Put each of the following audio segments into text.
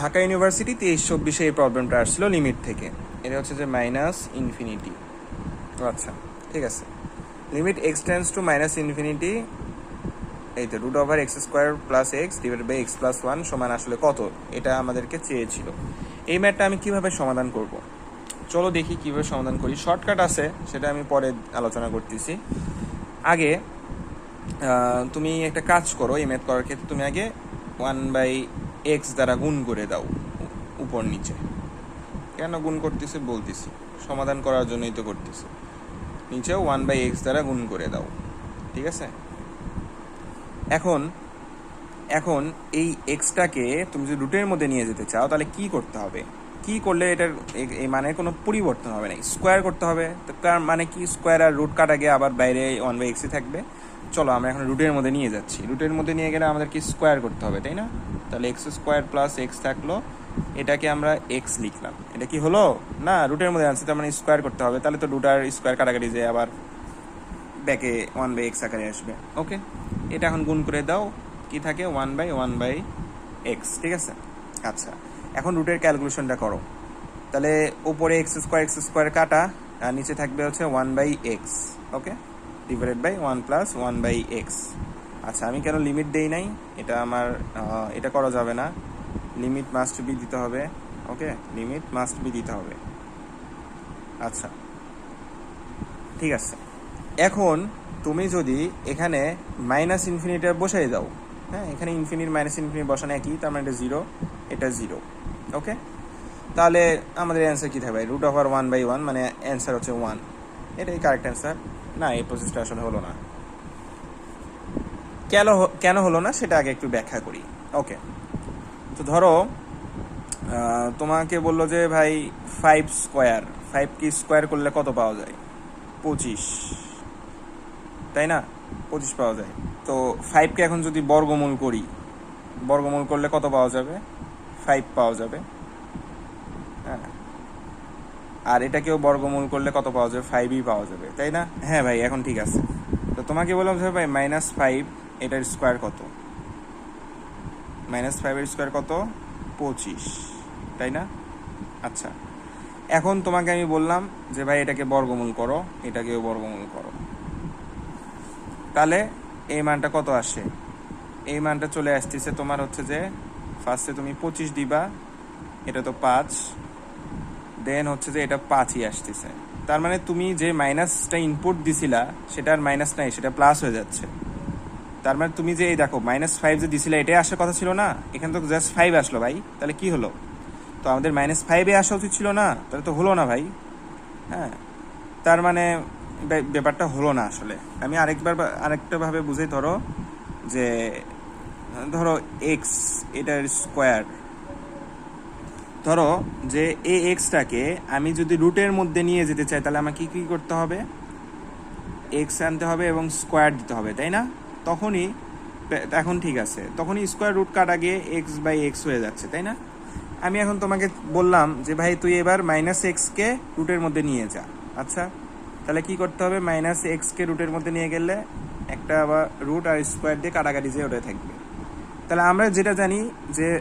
Dhaka university তেইশ চব্বিশে এই প্রবলেমটা আসছিল লিমিট থেকে। এটা হচ্ছে যে মাইনাস ইনফিনিটি আচ্ছা ঠিক আছে। Limit x tends to minus infinity এই তো root over x square plus x divide by x plus one সমান আসলে কত? এটা আমাদেরকে চেয়েছিল। এই ম্যাটটা আমি কীভাবে সমাধান করব? চলো দেখি কীভাবে সমাধান করি। শর্টকাট আছে, সেটা আমি পরে আলোচনা করতেছি। আগে তুমি একটা কাজ করো এই ম্যাথ করার ক্ষেত্রে। তুমি আগে ওয়ান বাই এক্স দ্বারা গুণ করে দাও, উপর নিচে। কেন গুণ করতেছি? বলতেছি। সমাধান করার জন্যই তো করতেছি। নিচে ওয়ান বাই এক্স দ্বারা গুণ করে দাও। ঠিক আছে? এখন এখন এই এক্সটাকে তুমি যদি রুটের মধ্যে নিয়ে যেতে চাও, তাহলে কি করতে হবে? কি করলে এটার এই মানে কোনো পরিবর্তন হবে না? স্কোয়ার করতে হবে। তো মানে কি? স্কোয়ার আর রুট কাটা গিয়ে আবার বাইরে ওয়ান বাই এক্সই থাকবে। চলো, আমরা এখন রুটের মধ্যে নিয়ে যাচ্ছি। রুটের মধ্যে নিয়ে গেলে আমাদের কি স্কোয়ার করতে হবে, তাই না? তাহলে এক্স স্কোয়ার প্লাস এক্স থাকল, এটাকে আমরা এক্স লিখলাম। এটা কি হলো? না রুটের মধ্যে আনছি তার মানে স্কোয়ার করতে হবে। তাহলে তো রুট আর স্কোয়ার কাটাকাটি যে আবার ব্যাকে ওয়ান বাই এক্স আকারে আসবে। ওকে এটা এখন গুণ করে দাও। কি থাকে? One by one by x ঠিক আছে? আচ্ছা এখন রুটের ক্যালকুলেশনটা করো। তাহলে উপরে এক্স স্কোয়ার এক্স স্কোয়ার কাটা, আর নিচে থাকবে হচ্ছে one by x okay divided by one plus one by x আচ্ছা আমি কেন লিমিট দেই নাই? এটা আমার এটা করা যাবে না। লিমিট মাস্ট বি দিতে হবে ওকে লিমিট মাস্ট বি দিতে হবে। আচ্ছা ঠিক আছে। এখন তুমি যদি এখানে মাইনাস ইনফিনিটা বসাই দাও হ্যাঁ? এখানে ইনফিনিট মাইনাস ইনফিনিট বসানো একই, তার মানে এটা জিরো এটা জিরো ওকে তাহলে আমাদের অ্যান্সার কী থাকবে? Root over one by one মানে অ্যান্সার হচ্ছে ওয়ান এটাই কারেক্ট অ্যান্সার না, এই প্রসেসটা আসলে হলো না। কেন কেন হলো না সেটা আগে একটু ব্যাখ্যা করি। ওকে তো ধরো তোমাকে বলল যে, ভাই ফাইভ স্কোয়ার ফাইভ কি স্কোয়ার করলে কত পাওয়া যায়? পঁচিশ। তাই না? পঁচিশ পাওয়া যায়। তো ফাইভকে এখন যদি বর্গমূল করি, বর্গমূল করলে কত পাওয়া যাবে? ফাইভ পাওয়া যাবে। হ্যাঁ। আর এটাকেও বর্গমূল করলে কত পাওয়া যাবে? ফাইভই পাওয়া যাবে। তাই না? হ্যাঁ ভাই, এখন ঠিক আছে। তো তোমাকে বললাম যে, ভাই মাইনাস ফাইভ এটার স্কোয়ার কত? মাইনাস ফাইভের স্কোয়ার কত? পঁচিশ। তাই না? আচ্ছা। এখন তোমাকে আমি বললাম যে ভাই এটাকে বর্গমূল করো, এটাকেও বর্গমূল করো। তাহলে এই মানটা কত আসে? এই মানটা চলে আসতেছে তোমার হচ্ছে যে ফার্স্টে তুমি পঁচিশ দিবা, এটা তো পাঁচ। দেন হচ্ছে যে এটা পাঁচই আসতেছে। তার মানে তুমি যে মাইনাসটা ইনপুট দিছিলা সেটা আর মাইনাস নাই, সেটা প্লাস হয়ে যাচ্ছে। তার মানে তুমি যে, এই দেখো মাইনাস ফাইভ যে দিছিলে, এটাই আসার কথা ছিল না? এখানে তো জাস্ট ফাইভ আসলো ভাই, তাহলে কি হলো? তো আমাদের মাইনাস ফাইভে আসা উচিত ছিল না, তাহলে তো হলো না ভাই। হ্যাঁ তার মানে ব্যাপারটা হলো না আসলে। আমি আরেকবার বা- আরেকটা ভাবে বুঝাই, ধরো যে, ধরো এক্স এটার স্কোয়ার ধরো যে এ এক্সটাকে আমি যদি রুটের মধ্যে নিয়ে যেতে চাই, তাহলে আমাকে কি করতে হবে? এক্স আনতে হবে এবং স্কোয়ার দিতে হবে, তাই না? তখনই এখন ঠিক আছে। তখনই স্কোয়ার রুট কাটা গিয়ে এক্স বাই এক্স হয়ে যাচ্ছে, তাই না? আমি এখন তোমাকে বললাম যে, ভাই, তুই এবার মাইনাস এক্সকে রুটের মধ্যে নিয়ে যা। আচ্ছা তাহলে কি করতে হবে? মাইনাস এক্সকে রুটের মধ্যে নিয়ে গেলে একটা আবার রুট আর স্কোয়ার দিয়ে কাটাকাটি যে ওটা থাকবে। তাহলে আমরা যেটা জানি যে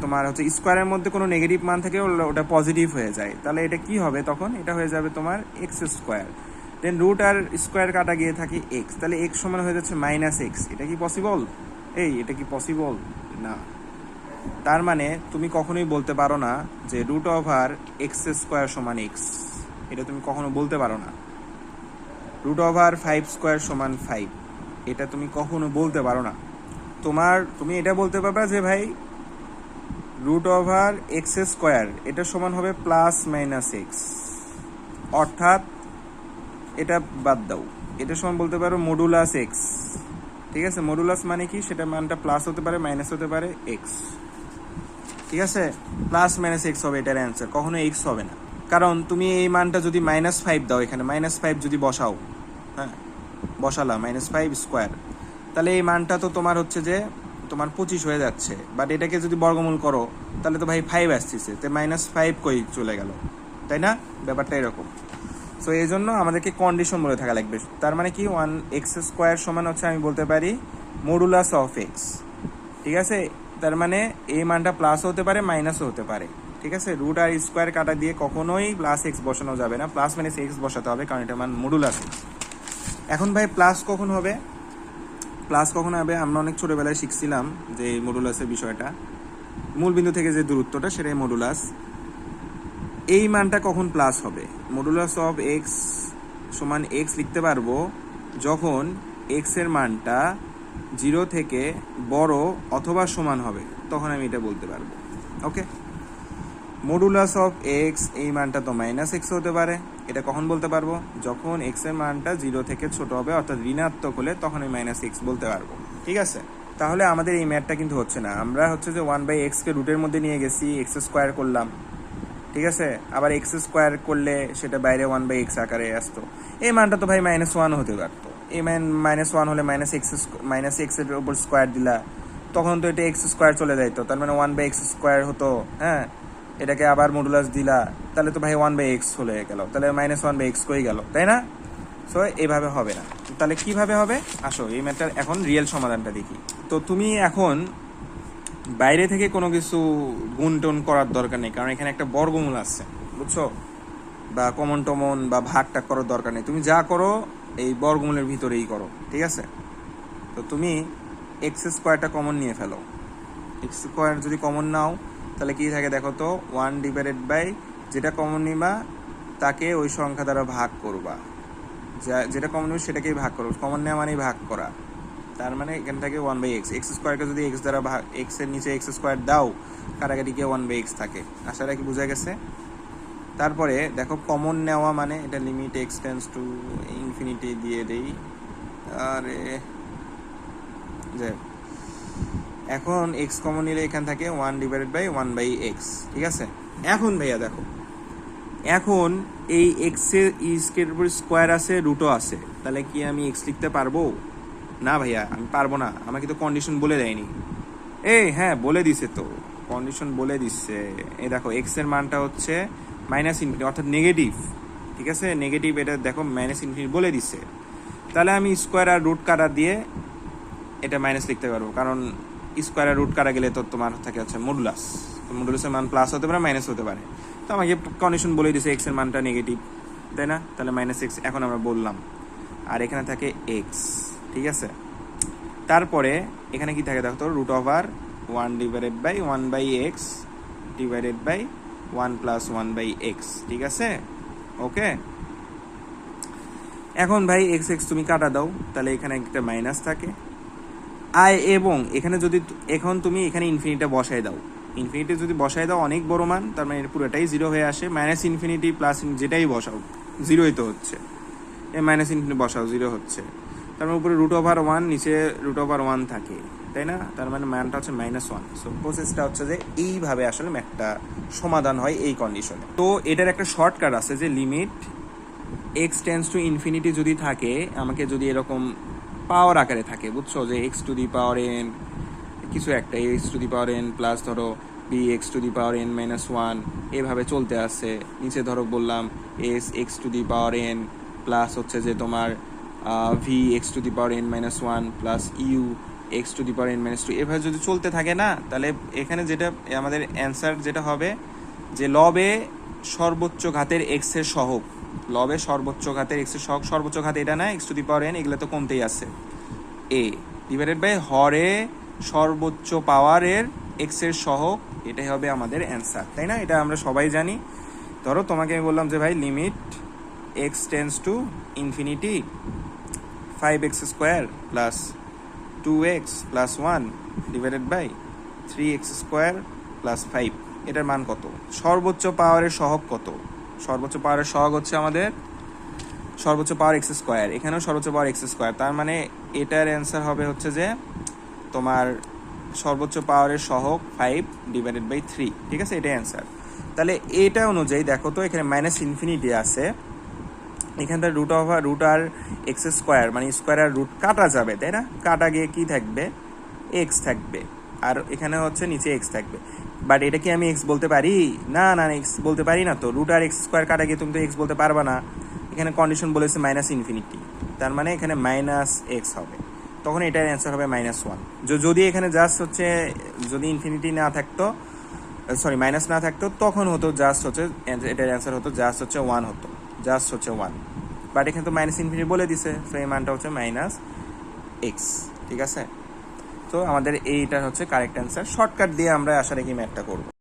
তোমার হচ্ছে স্কোয়ারের মধ্যে কোনো নেগেটিভ মান থেকে ওটা- পজিটিভ হয়ে যায়। তাহলে এটা কি হবে তখন? এটা হয়ে যাবে তোমার এক্স স্কোয়ার দেন রুট আর স্কোয়ার কাটা গিয়ে থাকে এক্স তাহলে এক্স সমান হয়ে যাচ্ছে মাইনাস এক্স এটা কি পসিবল এই, এটা কি পসিবল না। তার মানে তুমি কখনোই বলতে পারো না যে রুট ওভার এক্স স্কোয়ার সমান এক্স এটা তুমি কখনো বলতে পারো না। রুট ওভার ফাইভ স্কোয়ার সমান ফাইভ এটা তুমি কখনো বলতে পারো না। তোমার, তুমি এটা বলতে পারবা যে ভাই রুট ওভার এক্স স্কোয়ার এটা সমান হবে প্লাস মাইনাস এক্স অর্থাৎ এটা বাদ দাও। এটা সমান বলতে পারো মডুলাস এক্স ঠিক আছে? মডুলাস মানে কি? সেটা মানটা প্লাস হতে পারে মাইনাস হতে পারে এক্স ঠিক আছে? প্লাস মাইনাস এক্স হবে এটার অ্যান্সার কখনো এক্স হবে না। কারণ তুমি এই মানটা যদি মাইনাস ফাইভ দাও এখানে মাইনাস ফাইভ যদি বসাও হ্যাঁ? বসালা মাইনাস ফাইভ স্কোয়ার তাহলে এই মানটা তো তোমার হচ্ছে যে, তোমার পঁচিশ হয়ে যাচ্ছে। বাট এটাকে যদি বর্গমূল করো, তাহলে তো ভাই ফাইভ আসতেছে। তো মাইনাস ফাইভ কই চলে গেল? তাই না? ব্যাপারটা এরকম। সো এই জন্য আমাদেরকে কন্ডিশন বলে থাকা লাগবে। তার মানে কি? ওয়ান এক্স স্কোয়ার সমান হচ্ছে আমি বলতে পারি মডুলাস অফ এক্স ঠিক আছে? তার মানে এই মানটা প্লাস হতে পারে মাইনাসও হতে পারে। ঠিক আছে? রুট আর স্কোয়ার কাটা দিয়ে কখনোই প্লাস এক্স বসানো যাবে না। প্লাস মাইনাস এক্স বসাতে হবে, কারণ এটা মান মডুল আছে এখন ভাই প্লাস কখন হবে? প্লাস কখন হবে? আমরা অনেক ছোটবেলায় শিখছিলাম যে এই মডুলাসের বিষয়টা। মূল বিন্দু থেকে যে দূরত্বটা, সেটাই মডুলাস এই মানটা কখন প্লাস হবে? মডুলাস অফ এক্স সমান এক্স লিখতে পারব যখন এক্সের মানটা জিরো থেকে বড় অথবা সমান হবে, তখন আমি এটা বলতে পারব। ওকে মডুলাস অফ এক্স এই মানটা তো মাইনাস এক্স হতে পারে। এটা কখন বলতে পারব? যখন এক্সের মানটা জিরো থেকে ছোট হবে, অর্থাৎ ঋণাত্মক হলে তখন আমি মাইনাস এক্স বলতে পারব। ঠিক আছে? তাহলে আমাদের এই ম্যাথটা কিন্তু হচ্ছে না। আমরা হচ্ছে যে ওয়ান বাই এক্সকে রুটের মধ্যে নিয়ে গেছি এক্স স্কোয়ার করলাম। ঠিক আছে? আবার এক্স স্কোয়ার করলে সেটা বাইরে ওয়ান বাই এক্স আকারে আসতো। এই মানটা তো ভাই মাইনাস ওয়ান হতে পারতো। এই মান মাইনাস ওয়ান হলে মাইনাস এক্স মাইনাস এক্সের উপর স্কোয়ার দিলা, তখন তো এটা এক্স স্কোয়ার চলে যাইতো। তার মানে ওয়ান বাই এক্স স্কোয়ার হতো হ্যাঁ? এটাকে আবার মডুলাস দিলা, তাহলে তো ভাই ওয়ান বাই এক্স হলে গেল। তাহলে মাইনাস ওয়ান বাই এক্স কই গেল, তাই না? সো এইভাবে হবে না। তাহলে কীভাবে হবে? আসো, এই ম্যাথটার এখন রিয়েল সমাধানটা দেখি। তো তুমি এখন বাইরে থেকে কোনো কিছু গুণ টন করার দরকার নেই, কারণ এখানে একটা বর্গমূল আছে, বুঝছ? বা কমন টমন বা ভাগ টাগ করার দরকার নেই। তুমি যা করো, এই বর্গমূলের ভিতরেই করো, ঠিক আছে? তো তুমি এক্স স্কোয়ারটা কমন নিয়ে ফেলো। এক্স স্কোয়ার যদি কমন নাও, তাহলে কি থাকে দেখো তো? ওয়ান ডিভাইডেড বাই যেটা কমন নিবা, তাকে ওই সংখ্যা দ্বারা ভাগ করবা। যা, যেটা কমন নিবে, সেটাকেই ভাগ করো কমন নেওয়া মানেই ভাগ করা। তার মানে এখান থেকে ওয়ান বাই এক্স এক্স স্কোয়ারকে যদি এক্স দ্বারা ভাগ এক্সের নিচে এক্স স্কোয়ার দাও গিয়ে ওয়ান বাই এক্স থাকে। আশাটা কি বোঝা গেছে? তারপরে দেখো কমন নেওয়া মানে এটা limit x tends to infinity দিয়ে দেই। আরে যাই এখন এক্স কমন নিলে এখান থাকে one divided by one by x ঠিক আছে? এখন ভাইয়া দেখো, এখন এই এক্সের স্কের উপর স্কোয়ার আছে রুটও আছে। তাহলে কি আমি এক্স লিখতে পারব? না ভাইয়া, আমি পারব না। আমাকে তো কন্ডিশন বলে দেয়নি। এই হ্যাঁ বলে দিছে তো। কন্ডিশন বলে দিচ্ছে এই দেখো এক্সের মানটা হচ্ছে মাইনাস ইনফিনিটি অর্থাৎ নেগেটিভ ঠিক আছে? নেগেটিভ এটা দেখো মাইনাস ইনফিনিটি বলে দিচ্ছে তাহলে আমি স্কোয়ার আর রুট কাটা দিয়ে এটা মাইনাস লিখতে পারব। কারণ স্কোয়ার আর রুট কাটা গেলে তো তোমার থাকে হচ্ছে মডুলাস মডুলাসের মান প্লাস হতে পারে মাইনাস হতে পারে। তো আমাকে কন্ডিশন বলে দিছে এক্সের মানটা নেগেটিভ তাই না? তাহলে মাইনাস এক্স এখন আমরা বললাম। আর এখানে থাকে এক্স ঠিক আছে? তারপরে এখানে কি থাকে দেখো root over one divided by one by x divided by one plus one by x ঠিক আছে? ওকে এখন ভাই এক্স এক্স তুমি কাটা দাও, তাহলে এখানে একটা মাইনাস থাকে। আই এবং এখানে যদি এখন তুমি এখানে ইনফিনিটা বসায় দাও। ইনফিনিটি যদি বসায় দাও, অনেক বড় মান, তার মানে পুরোটাই জিরো হয়ে আসে। মাইনাস ইনফিনিটি প্লাস যেটাই বসাও জিরোই তো হচ্ছে। এ মাইনাস ইনফিনিটি বসাও জিরো হচ্ছে। তার মানে উপরে রুট ওভার ওয়ান নিচে রুট ওভার ওয়ান থাকে, তাই না? তার মানে মানটা হচ্ছে মাইনাস ওয়ান সো প্রসেসটা হচ্ছে যে এইভাবে আসলে ম্যাথটা সমাধান হয় এই কন্ডিশনে তো এটার একটা শর্টকাট আছে যে limit x tends to infinity যদি থাকে, আমাকে যদি এরকম পাওয়ার আকারে থাকে, বুঝছ? যে x to the power n কিছু একটা x to the power n plus ধরো b x to the power n minus one এভাবে চলতে আসছে নিচে ধরো বললাম s x to the power n plus হচ্ছে যে তোমার v x to the power n minus one plus u x to the power n minus two এভাবে যদি চলতে থাকে না, তাহলে এখানে যেটা আমাদের অ্যান্সার যেটা হবে যে লবে সর্বোচ্চ ঘাতের এক্সের সহগ। লবে সর্বোচ্চ ঘাতের এক্সের সহগ, সর্বোচ্চ ঘাত এটা না x to the power n এগুলো তো কমতেই আছে। এ ডিভাইডেড বাই হরে সর্বোচ্চ পাওয়ারের এক্সের সহগ, এটাই হবে আমাদের অ্যান্সার তাই না? এটা আমরা সবাই জানি। ধরো তোমাকে আমি বললাম যে ভাই limit x tends to infinity five x square plus two x plus one divided by three x square plus five এটার মান কত? সর্বোচ্চ পাওয়ারের সহগ কত? সর্বোচ্চ পাওয়ারের সহগ হচ্ছে আমাদের সর্বোচ্চ পাওয়ার এক্স স্কোয়ার এখানেও সর্বোচ্চ পাওয়ার এক্স স্কোয়ার তার মানে এটার অ্যান্সার হবে হচ্ছে যে তোমার সর্বোচ্চ পাওয়ারের সহগ ফাইভ ডিভাইডেড বাই থ্রি ঠিক আছে? এটাই অ্যান্সার তাহলে এটা অনুযায়ী দেখো তো এখানে মাইনাস ইনফিনিটি আছে। এখানটা রুট অফ রুট আর এক্স স্কোয়ার মানে স্কোয়ার আর রুট কাটা যাবে, তাই না? কাটা গিয়ে কি থাকবে? এক্স থাকবে। আর এখানে হচ্ছে নিচে এক্স থাকবে। বাট এটা কি আমি এক্স বলতে পারি? না না এক্স বলতে পারি না তো। রুট আর এক্স স্কোয়ার কাটা গিয়ে তুমি তো এক্স বলতে পারবা না। এখানে কন্ডিশন বলেছে মাইনাস ইনফিনিটি তার মানে এখানে মাইনাস এক্স হবে। তখন এটার অ্যান্সার হবে মাইনাস ওয়ান যদি এখানে জাস্ট হচ্ছে, যদি ইনফিনিটি না থাকতো সরি মাইনাস না থাকতো, তখন হতো জাস্ট হচ্ছে, এটার অ্যান্সার হতো জাস্ট হচ্ছে ওয়ান হতো। জাস্ট হচ্ছে ওয়ান বাট এখানে তো মাইনাস ইনফিনিটি বলে দিছে সো এই মানটা হচ্ছে মাইনাস এক্স ঠিক আছে? তো আমাদের এইটা হচ্ছে কারেক্ট অ্যান্সার শর্টকাট দিয়ে আমরা আশা কি ম্যাথটা করব।